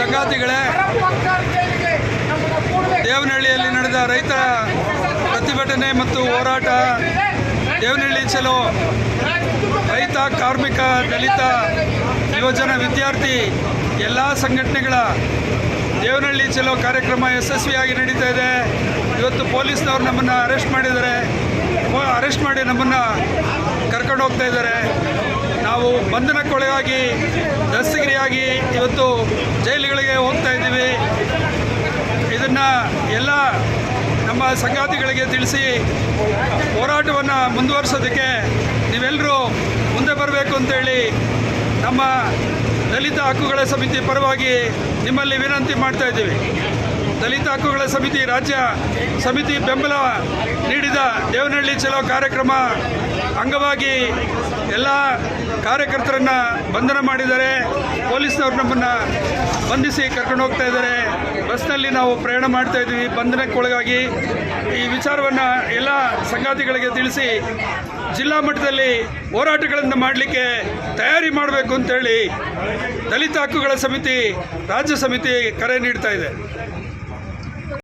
ಸಂಗಾತಿಗಳೇ ದೇವನಹಳ್ಳಿಯಲ್ಲಿ ನಡೆದ ರೈತರ ಪ್ರತಿಭಟನೆ ಮತ್ತು ಹೋರಾಟ ದೇವನಹಳ್ಳಿ ಚಲೋ. ರೈತ ಕಾರ್ಮಿಕ ದಲಿತ ಯುವಜನ ವಿದ್ಯಾರ್ಥಿ ಎಲ್ಲ ಸಂಘಟನೆಗಳ ದೇವನಹಳ್ಳಿ ಚಲೋ ಕಾರ್ಯಕ್ರಮ ಯಶಸ್ವಿಯಾಗಿ ನಡೀತಾ ಇದೆ. ಇವತ್ತು ಪೊಲೀಸ್ನವ್ರು ನಮ್ಮನ್ನು ಅರೆಸ್ಟ್ ಮಾಡಿದ್ದಾರೆ. ಅರೆಸ್ಟ್ ಮಾಡಿ ನಮ್ಮನ್ನು ಕರ್ಕೊಂಡು ಹೋಗ್ತಾ ಇದ್ದಾರೆ. ನಾವು ಬಂಧನಕ್ಕೊಳಗಾಗಿ ದಸ್ತಗಿರಿಯಾಗಿ ಇವತ್ತು ಜೈಲುಗಳಿಗೆ ಹೋಗ್ತಾ ಇದ್ದೀವಿ. ಇದನ್ನು ಎಲ್ಲ ನಮ್ಮ ಸಂಗಾತಿಗಳಿಗೆ ತಿಳಿಸಿ ಹೋರಾಟವನ್ನು ಮುಂದುವರಿಸೋದಕ್ಕೆ ನೀವೆಲ್ಲರೂ ಮುಂದೆ ಬರಬೇಕು ಅಂತೇಳಿ ನಮ್ಮ ದಲಿತ ಹಕ್ಕುಗಳ ಸಮಿತಿ ಪರವಾಗಿ ನಿಮ್ಮಲ್ಲಿ ವಿನಂತಿ ಮಾಡ್ತಾ ಇದ್ದೀವಿ. ದಲಿತ ಹಕ್ಕುಗಳ ಸಮಿತಿ, ರಾಜ್ಯ ಸಮಿತಿ ಬೆಂಬಲ ನೀಡಿದ ದೇವನಹಳ್ಳಿ ಚಲೋ ಕಾರ್ಯಕ್ರಮ ಅಂಗವಾಗಿ ಎಲ್ಲ ಕಾರ್ಯಕರ್ತರನ್ನು ಬಂಧನ ಮಾಡಿದ್ದಾರೆ ಪೊಲೀಸ್ನವ್ರು ನಮ್ಮನ್ನು ಬಂಧಿಸಿ ಕರ್ಕೊಂಡು ಹೋಗ್ತಾ ಇದ್ದಾರೆ. ಬಸ್ನಲ್ಲಿ ನಾವು ಪ್ರಯಾಣ ಮಾಡ್ತಾ ಇದ್ದೀವಿ. ಬಂಧನಕ್ಕೊಳಗಾಗಿ ಈ ವಿಚಾರವನ್ನು ಎಲ್ಲ ಸಂಗಾತಿಗಳಿಗೆ ತಿಳಿಸಿ ಜಿಲ್ಲಾ ಮಟ್ಟದಲ್ಲಿ ಹೋರಾಟಗಳನ್ನು ಮಾಡಲಿಕ್ಕೆ ತಯಾರಿ ಮಾಡಬೇಕು ಅಂತೇಳಿ ದಲಿತ ಹಕ್ಕುಗಳ ಸಮಿತಿ, ರಾಜ್ಯ ಸಮಿತಿ ಕರೆ ನೀಡ್ತಾ ಇದೆ.